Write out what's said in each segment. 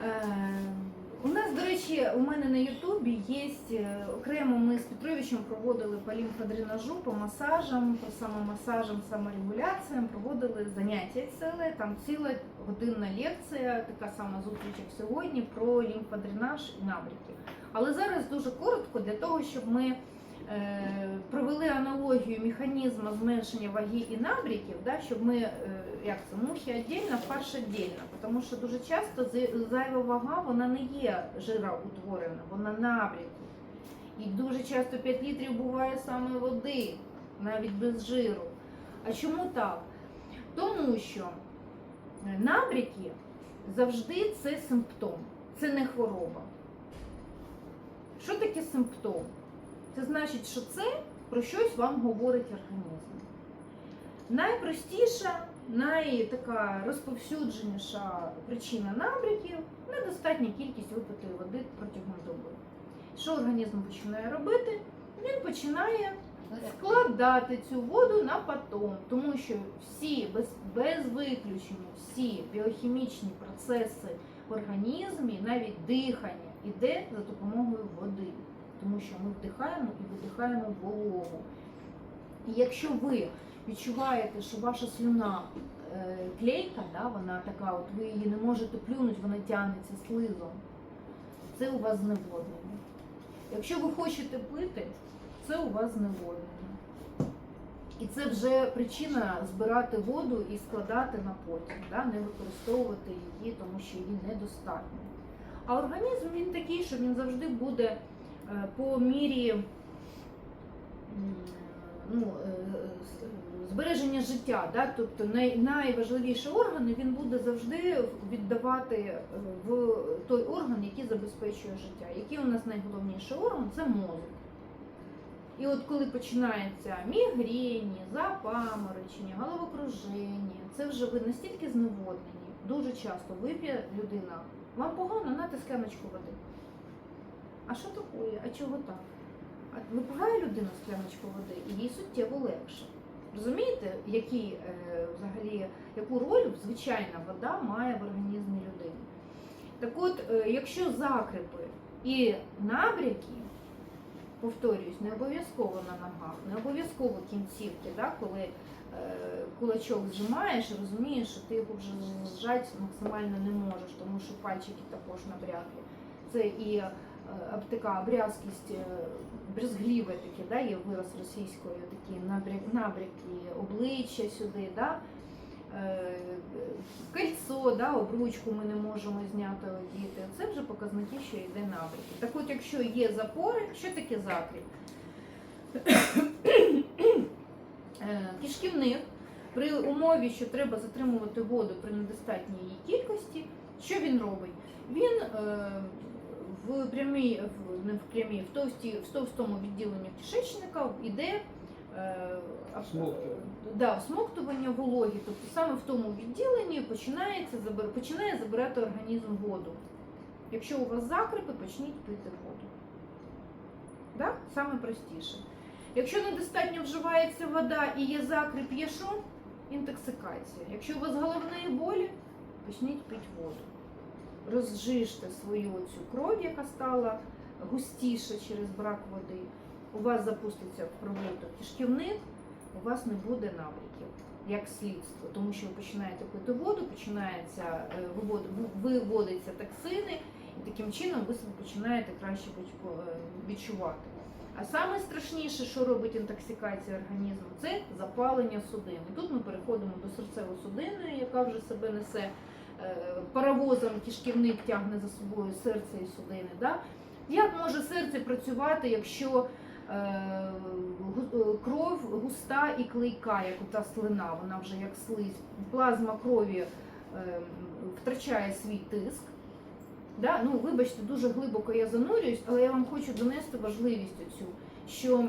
Е, У нас, до речі, у мене на Ютубі є е, окремо ми з Петровичем проводили по лімфодренажу, по масажам, по самомасажам, саморегуляціям, проводили заняття ціле, там ціла годинна лекція, така сама зустріч, як сьогодні, про лімфодренаж і набряки. Але зараз дуже коротко для того, щоб ми провели аналогію механізму зменшення ваги і набряків, да, щоб ми, е, як це, мухи віддільно, фарш віддільно. Тому що дуже часто зайва вага вона не є жироутворена, вона набряки. І дуже часто 5 літрів буває саме води, навіть без жиру. А чому так? Тому що е, набряки завжди це симптом, це не хвороба. Що таке симптом? Це значить, що це про щось вам говорить організм. Найпростіша, найтака розповсюдженіша причина набряків недостатня кількість випитої води протягом доби. Що організм починає робити? Він починає складати цю воду на потом, тому що всі без, без виключення, всі біохімічні процеси в організмі, навіть дихання, іде за допомогою води, тому що ми вдихаємо і видихаємо вологу. І якщо ви відчуваєте, що ваша слюна е, клейка, да, вона така, от ви її не можете плюнути, вона тягнеться слизом, це у вас зневоднення. Якщо ви хочете пити, це у вас зневоднення. І це вже причина збирати воду і складати на потім, да? не використовувати її, тому що її недостатньо. А організм він такий, що він завжди буде по мірі ну, е, збереження життя. Да? Тобто най, найважливіші органи він буде завжди віддавати е, в той орган, який забезпечує життя. Який у нас найголовніший орган це мозок. І от коли починається мігрені, запаморочення, головокруження, це вже ви настільки зневоднені, дуже часто вип'є людина. Вам погано, скляночку води. А що таке? А чого так? А випиває людина скляночку води і їй суттєво легше. Розумієте, які, е, взагалі, яку роль звичайна вода має в організмі людини? Так от, е, якщо закрипи і набряки, повторююсь, не обов'язково на ногах, не обов'язково кінцівки, да, коли е, кулачок зжимаєш розумієш, що ти його вже зжати максимально не можеш, тому що пальчики також набрякли. Це і е, така обрязкість, е, брезгливе таке, да, є вираз російською, такі набряки обличчя сюди. Да, е, Кольцо, да, обручку ми не можемо зняти одіти. Це вже показники, що йде набряки. Так от, якщо є запори, що таке закріп? Е, Кишківник при умові, що треба затримувати воду при недостатній її кількості, що він робить? Він в прямій, не в прямій, в, товсті, в товстому відділенні кишечника йде е, да, вологі. Тобто саме в тому відділенні починається, забир- починає забирати організм воду. Якщо у вас закрипи, почніть пити воду. Да? Саме простіше. Якщо недостатньо вживається вода і є закрип, є що? Інтоксикація. Якщо у вас головні болі, почніть пити воду. Розжижте свою цю кров, яка стала густіша через брак води. У вас запуститься в роботу кишківник, у вас не буде набряків як слідство, тому що ви починаєте пити воду, починається е, вивод- ву- виводяться токсини, і таким чином ви себе починаєте краще е, відчувати. А саме страшніше, що робить інтоксикація організму, це запалення судин. І тут ми переходимо до серцево-судинної, яка вже себе несе паровозом, кишківник тягне за собою серце і судини. Да? Як може серце працювати, якщо е, е, кров густа і клейка, як ота слина, вона вже як слизь, плазма крові е, втрачає свій тиск. Да? Ну, вибачте, дуже глибоко я занурююсь, але я вам хочу донести важливість оцю, що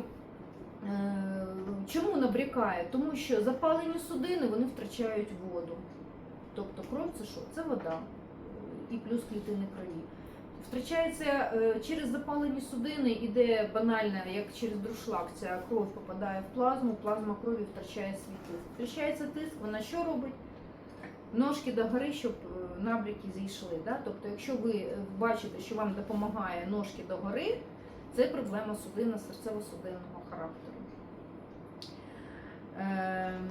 е, чому набрякає? Тому що запалені судини вони втрачають воду. Тобто кров це що? Це вода і плюс клітини крові. Втрачається е, через запалені судини, іде банально, як через друшлак, ця кров попадає в плазму, плазма крові втрачає свій тиск. Втрачається тиск, вона що робить? ножки догори, щоб е, набряки зійшли. Да? Тобто, якщо ви е, бачите, що вам допомагає ножки догори, це проблема судинно серцево-судинного характеру. Ем,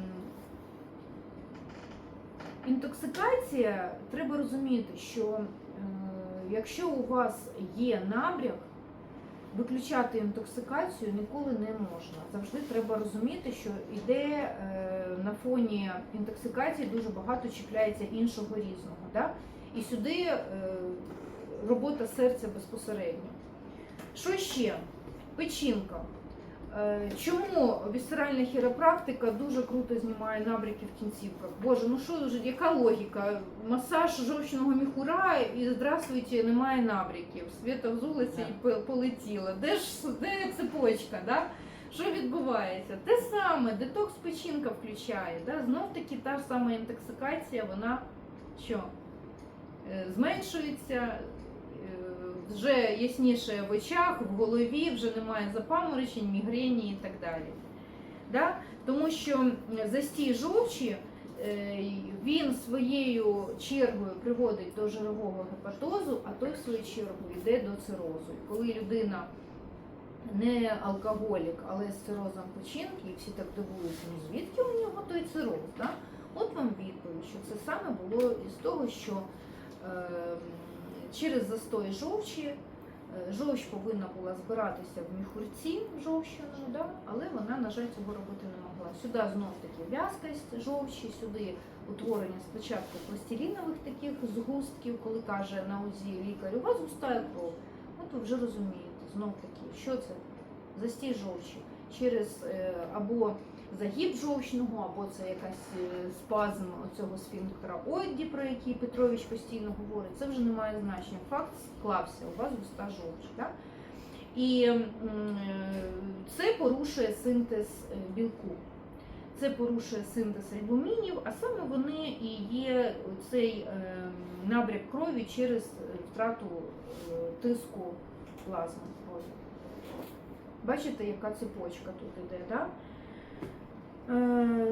Інтоксикація, треба розуміти, що е, якщо у вас є набряк, виключати інтоксикацію ніколи не можна. Завжди треба розуміти, що йде е, на фоні інтоксикації дуже багато чіпляється іншого різного. Да? І сюди е, робота серця безпосередньо. Що ще? Печінка. Е, Чому вісцеральна хіропрактика дуже круто знімає набряки в кінцівках? Боже, ну що ж, яка логіка? Масаж жовчного міхура і здравствуйте, немає набряків. Світа взулася і пе- полетіла. Де ж де цепочка? Да? Що відбувається? Те саме, детокс печінка включає. Да? Знов таки та ж сама інтоксикація, вона що? Е, Зменшується, вже ясніше в очах, в голові, вже немає запаморочень, мігрені і так далі. Да? Тому що застій жовчі е, він своєю чергою приводить до жирового гепатозу, а той в свою чергу йде до цирозу. І коли людина не алкоголік, але з цирозом печінки, і всі так дивуються, ну звідки у нього той цироз? Да? От вам відповідь, що це саме було із того, що е, через застой жовчі е, жовч повинна була збиратися в міхурці жовчному, да? але вона, на жаль, цього робити не могла. Сюди знов таки в'язкость жовчі, сюди утворення спочатку пластилінових таких згустків, коли каже на УЗІ лікар, у вас густає кров. От ви вже розумієте, знов таки, що це? Застій жовчі через е, або загиб жовчного, або це якась е, спазм цього сфінктера Ойді, про який Петрович постійно говорить, це вже не має значення. Факт склався, у вас густа жовч. Да? І е, це порушує синтез е, білку. Це порушує синтез альбумінів, а саме вони і є цей набряк крові через втрату тиску плазми крові. Бачите, яка цепочка тут іде, да? Е,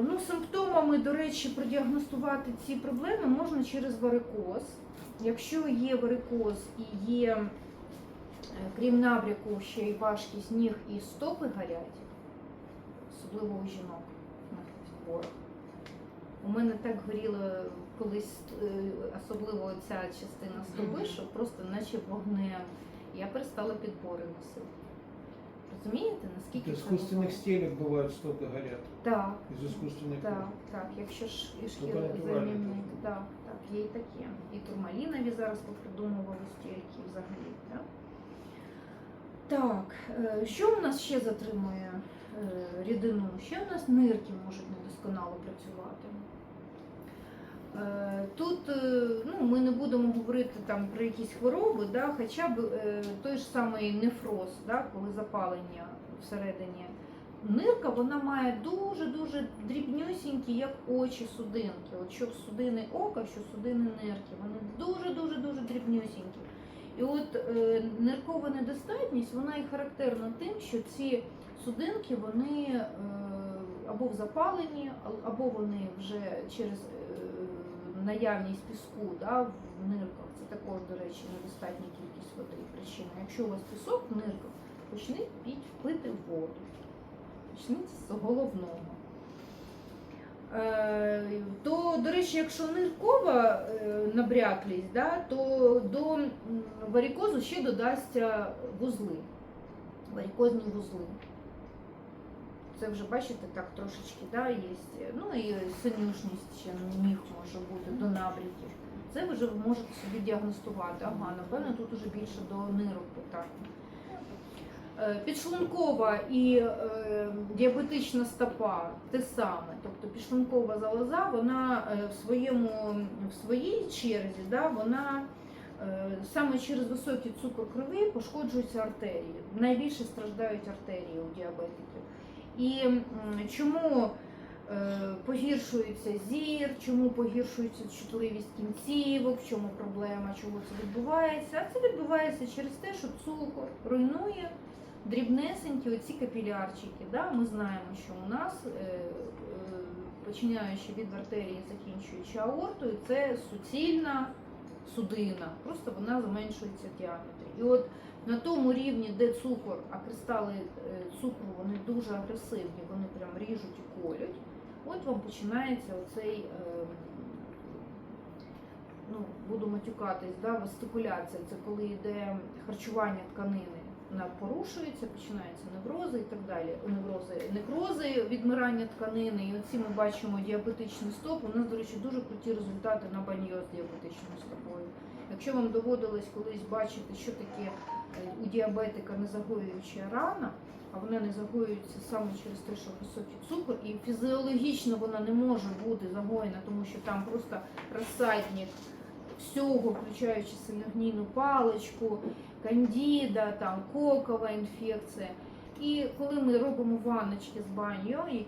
ну, симптомами, до речі, продіагностувати ці проблеми можна через варикоз. Якщо є варикоз і є, е, крім набряку, ще й важкість ніг і стопи горять, особливо у жінок на хворих. У мене так горіло колись, е, особливо ця частина стопи, що просто наче вогнем. Я перестала підбори носити. Розумієте, наскільки От це искусственных було? стелек бывают стопы горят. Так, Из искусственных так, так. Якщо ж і Тільки шкіра натуральні замінник, такі. так, так, є і таке. І турмалінові зараз попридумували стільки взагалі. Так, так е, що у нас ще затримує е, рідину? Ще у нас нирки можуть недосконало працювати. Е, Тут е, ну, там про якісь хвороби, да, хоча б е, той ж самий нефроз, да, коли запалення всередині нирка, вона має дуже-дуже дрібнюсінькі, як очі судинки. От що судини ока, що судини нирки, вони дуже-дуже дуже дрібнюсінькі. І от е, ниркова недостатність, вона і характерна тим, що ці судинки вони е, або в запалені, або вони вже через е, наявність піску да, в нирках. Також, до речі, недостатня кількість води причина. Якщо у вас пісок в почніть піть, пити воду. Почніть з головного. Е, То, до речі, якщо ниркова е, набряклість, да, то до м, варикозу ще додасться вузли, варикозні вузли. Це вже бачите, так трошечки да, є. Ну і синюшність ще ніг може бути до набряків. Це ви вже можете собі діагностувати. Ага, напевно, тут уже більше до нирок питання. Е, Підшлункова і е, діабетична стопа те саме. Тобто підшлункова залоза, вона е, в своєму в своїй черзі, да, вона е, саме через високий цукор крові пошкоджуються артерії. Найбільше страждають артерії у діабетиків. І чому погіршується зір, чому погіршується чутливість кінцівок, в чому проблема, чого це відбувається? А це відбувається через те, що цукор руйнує дрібнесенькі оці капілярчики. Да? Ми знаємо, що у нас е, е, починаючи від артерії, закінчуючи аортою, це суцільна судина. Просто вона зменшується в. І от на тому рівні, де цукор, а кристали е, цукру вони дуже агресивні, вони прям ріжуть і колють. От вам починається оцей, е, ну, буду матюкатись, да, вестикуляція. Це коли йде харчування тканини, вона порушується, починаються неврози і так далі. Неврози, некрози, відмирання тканини. І оці ми бачимо діабетичний стоп. У нас, до речі, дуже круті результати на баньо з діабетичною стопою. Якщо вам доводилось колись бачити, що таке е, у діабетика незагоююча рана, а вона не загоюється саме через те, що високий цукор, і фізіологічно вона не може бути загоєна, тому що там просто розсадник всього, включаючи синегнійну паличку, кандіда, там кокова інфекція. І коли ми робимо ванночки з баньо, м,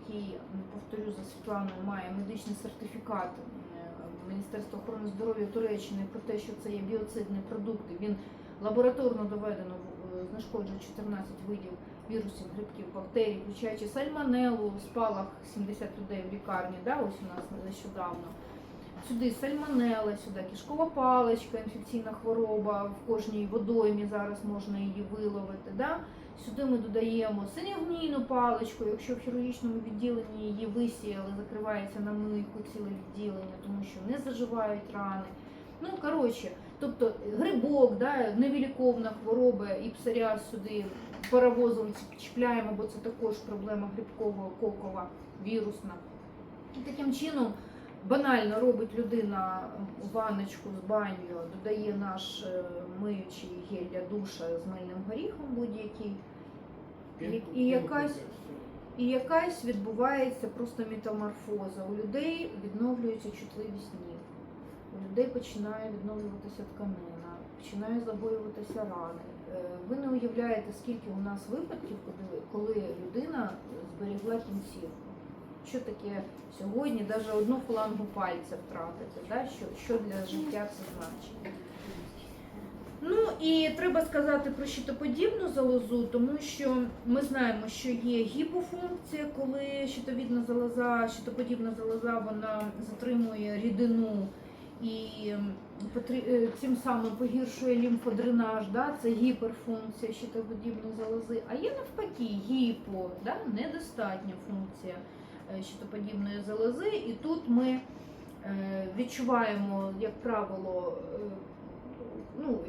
повторю за Світланою, має медичний сертифікат е, Міністерства охорони здоров'я Туреччини про те, що це є біоцидний продукт, він лабораторно доведено е, знешкоджує 14 видів вірусів, грибків, бактерій, включаючи сальмонелу, спалах 70 людей в лікарні, да, ось у нас нещодавно. Сюди сальмонела, сюди кишкова паличка, інфекційна хвороба, в кожній водоймі зараз можна її виловити. Да? Сюди ми додаємо синягнійну паличку, якщо в хірургічному відділенні її висіяли, закривається на мийку ціле відділення, тому що не заживають рани. Ну, коротше, тобто грибок, да, невіліковна хвороба і псоріаз сюди паровозом чіпляємо, бо це також проблема грибкового кокова, вірусна. І таким чином банально робить людина ванночку з баню, додає наш е, миючий гель для душа з мильним горіхом будь-який. І- і якась- І якась відбувається просто метаморфоза. У людей відновлюється чутливість ніг, у людей починає відновлюватися тканина, починає загоюватися рани. Е, Ви не уявляєте, скільки у нас випадків, коли, людина зберігла кінцівку. Що таке сьогодні навіть одну фалангу пальця втратити, да? що, що для життя це значить. Ну і треба сказати про щитоподібну залозу, тому що ми знаємо, що є гіпофункція, коли щитовідна залоза, щитоподібна залоза, вона затримує рідину і потрі- е, цим самим погіршує лімфодренаж, да? це гіперфункція щитоподібної залози. А є навпаки гіпо, да? недостатня функція е, щитоподібної залози. І тут ми е, відчуваємо, як правило, ну,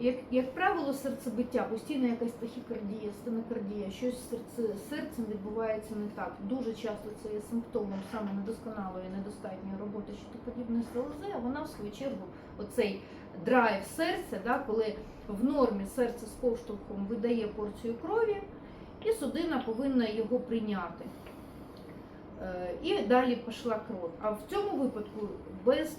як, як правило, серцебиття, постійно якась тахікардія, стенокардія, щось з серце, серцем відбувається не так. Дуже часто це є симптомом саме недосконалої, недостатньої роботи щитоподібної залози, а вона в свою чергу оцей драйв серця, да, коли в нормі серце з ковштовхом видає порцію крові, і судина повинна його прийняти. Е, І далі пішла кров. А в цьому випадку без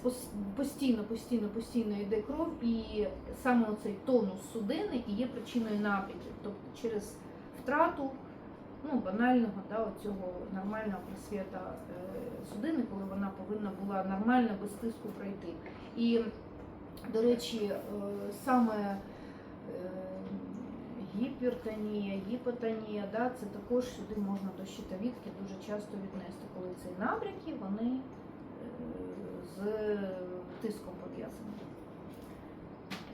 постійно, постійно, постійно йде кров, і саме цей тонус судини і є причиною напряків. Тобто через втрату ну, банального да, цього нормального просвіта е, судини, коли вона повинна була нормально без тиску пройти. І, до речі, е, саме гіпертонія, гіпотонія, да, це також сюди можна до щитовідки дуже часто віднести, коли ці набряки вони е, з тиском пов'язані.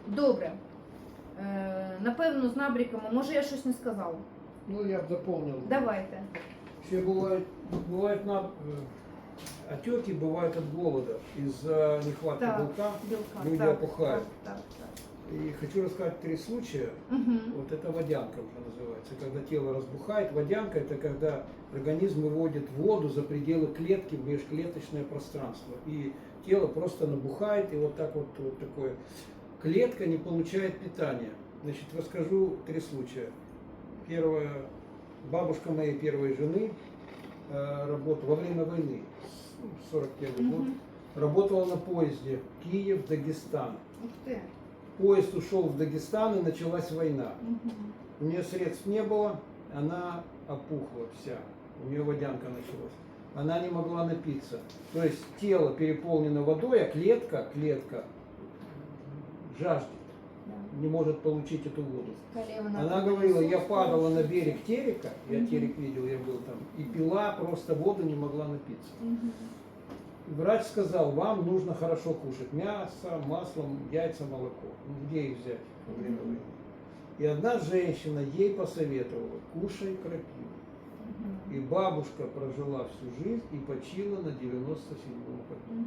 Добре. Е, Напевно, з набряками, може я щось не сказала. Ну, я бы дополнил. Давайте. Все бывает, бывает на, э, отеки бывают от голода из-за нехватки Так. белка. Білка. Люди так, опухають. Так, так, так. И хочу рассказать три случая. Угу. Вот это водянка уже называется. Когда тело разбухает. Водянка это когда организм выводит воду за пределы клетки в межклеточное пространство. И тело просто набухает, и вот так вот, вот такое. Клетка не получает питания. Значит, расскажу три случая. Первое. Бабушка моей первой жены э, работала во время войны, ну, 41 год, Мгм. работала на поезде Киев-Дагестан. Ух ти. Поезд ушел в Дагестан и началась война. У нее средств не было, она опухла вся, у нее водянка началась. Она не могла напиться. То есть тело переполнено водой, а клетка, клетка жаждет. Не может получить эту воду. Она говорила, я падала на берег терека, я терек видел, я был там, и пила просто воду, не могла напиться. Врач сказал, вам нужно хорошо кушать мясо, масло, яйца, молоко. Ну, где их взять во время войны? И одна женщина ей посоветовала, кушай крапиву. И бабушка прожила всю жизнь и почила на 97-м году.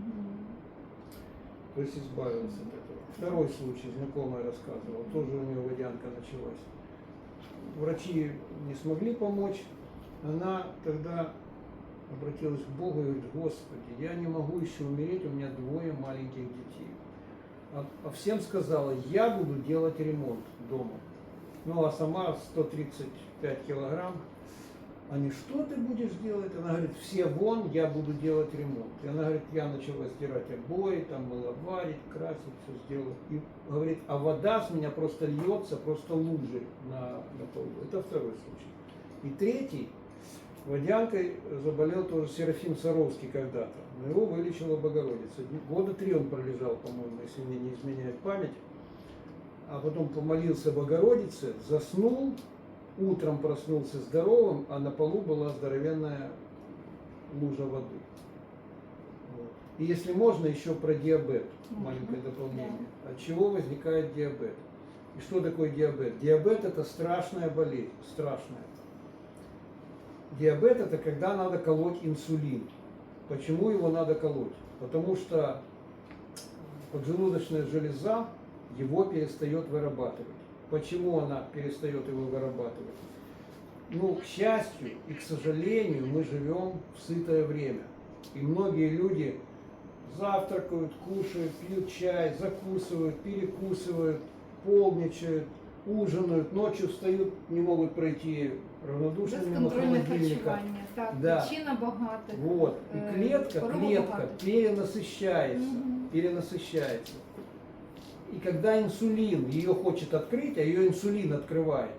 То есть избавилась от этого. Второй случай, знакомая рассказывала, тоже у нее водянка началась. Врачи не смогли помочь. Она тогда обратилась к Богу и говорит, Господи, я не могу еще умереть, у меня двое маленьких детей. А, а всем сказала, я буду делать ремонт дома. Ну, а сама 135 килограмм. Они, что ты будешь делать? Она говорит, все вон, я буду делать ремонт. И она говорит, я начала стирать обои, там маловарить, красить, все сделала. И говорит, а вода с меня просто льется, просто лужи на, на полу. Это второй случай. И третий, водянкой заболел тоже Серафим Саровский когда-то. Но его вылечила Богородица. Года три он пролежал, по-моему, если мне не изменяет память. А потом помолился Богородице, заснул, утром проснулся здоровым, а на полу была здоровенная лужа воды. Вот. И если можно, еще про диабет, маленькое дополнение. От чего возникает диабет? И что такое диабет? Диабет это страшная болезнь, страшная. Диабет это когда надо колоть инсулин. Почему его надо колоть? Потому что поджелудочная железа его перестает вырабатывать. Почему она перестает его вырабатывать? Ну, к счастью и к сожалению, мы живем в сытое время. И многие люди завтракают, кушают, пьют чай, закусывают, перекусывают, полничают, ужинают, ночью встают, не могут пройти равнодушно мимо Безконтрольне холодильника. харчування. Так, Да. причина багатих. Вот. И Э, клетка, клетка перенасыщается, Мгм. перенасыщается. И когда инсулин ее хочет открыть, а ее инсулин открывает,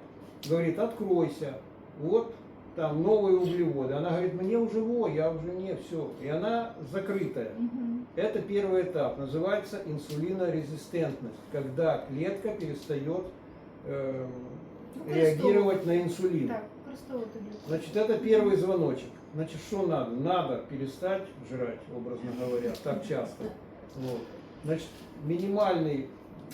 говорит, откройся, вот там новые углеводы. Она говорит, мне уже во, я уже не все. И она закрытая. Мгм. Это первый этап, называется инсулинорезистентность, когда клетка перестает эм, реагировать на инсулин. Так, використовувати для Значит, это первый звоночек. Значит, что надо? Надо перестать жрать, образно говоря, так часто. Вот. Значит, минимальный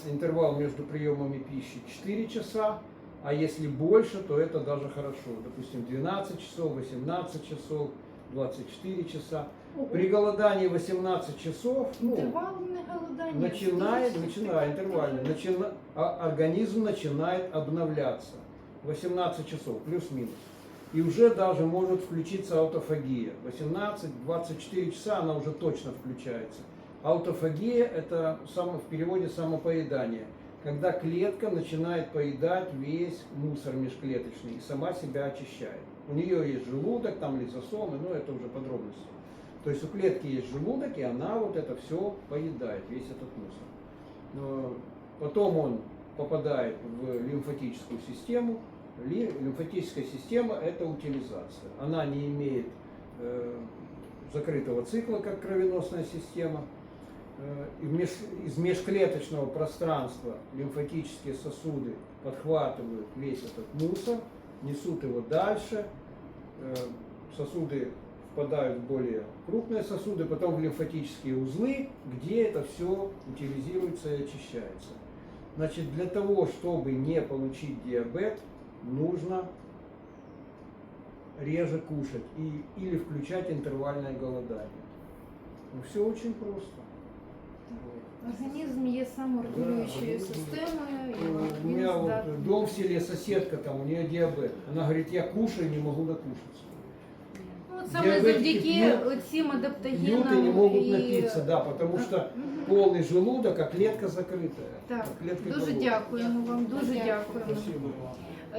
интервал между приемами пищи 4 часа, а если больше, то это даже хорошо. Допустим, 12 часов, 18 часов, 24 часа. Ого. При голодании 18 часов, ну, Інтервальне голодання. начинает, начинает, интервально, начина- а организм начинает обновляться. 18 часов, плюс-минус. И уже даже может включиться аутофагия. 18-24 часа она уже точно включается. Аутофагия – это само, в переводе самопоедание. Когда клетка начинает поедать весь мусор межклеточный и сама себя очищает. У нее есть желудок, там лизосомы, но это уже подробности. То есть у клетки есть желудок, и она вот это все поедает, весь этот мусор. Но Потом он попадает в лимфатическую систему. Ли- Лимфатическая система – это утилизация. Она не имеет э, закрытого цикла, как кровеносная система. Э, из межклеточного пространства лимфатические сосуды подхватывают весь этот мусор, несут его дальше. Э, сосуды впадают в более крупные сосуды, потом в лимфатические узлы, где это все утилизируется и очищается. Значит, для того, чтобы не получить диабет, нужно реже кушать и, или включать интервальное голодание. Ну, все очень просто. Вот. Організм є саморегулюючою Да, системою, і Э, У він меня вот здатний. дом в селе, соседка там, у нее диабет. Она говорит, я кушаю, не могу накушаться. Саме завдяки цим адаптогенам и не могут і- напиться, да, потому что Мгм. полный желудок, а клетка закрытая. Так, А клетка Дуже голодная. дякуємо вам, дуже Дякую. дякуємо. Спасибо вам.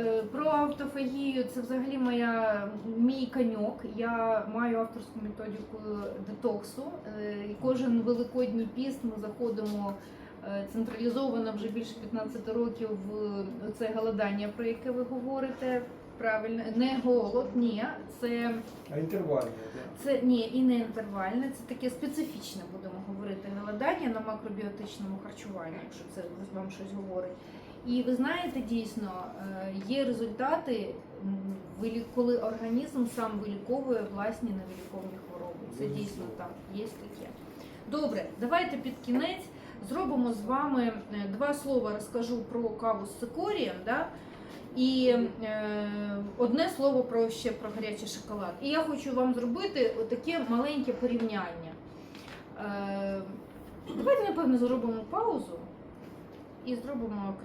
Е, Про автофагію це взагалі моя мій коньок. Я маю авторську методику детоксу. Е, І кожен великодній піст ми заходимо е, централізовано вже більше 15 років в це голодання, про яке ви говорите. Правильно, не голод, ні, це, А интервальная, да. це ні, і не інтервальне, це таке специфічне, будемо говорити, голодання на макробіотичному харчуванні, якщо це вам щось говорить. І ви знаєте, дійсно, е, є результати, коли організм сам виліковує власні невиліковні хвороби. Це дійсно так, є таке. Добре, давайте під кінець зробимо з вами е, два слова. Розкажу про каву з цикорієм, да? І е, одне слово про ще про гарячий шоколад. І я хочу вам зробити таке маленьке порівняння. Е, давайте, напевно, зробимо паузу і зробимо окремо.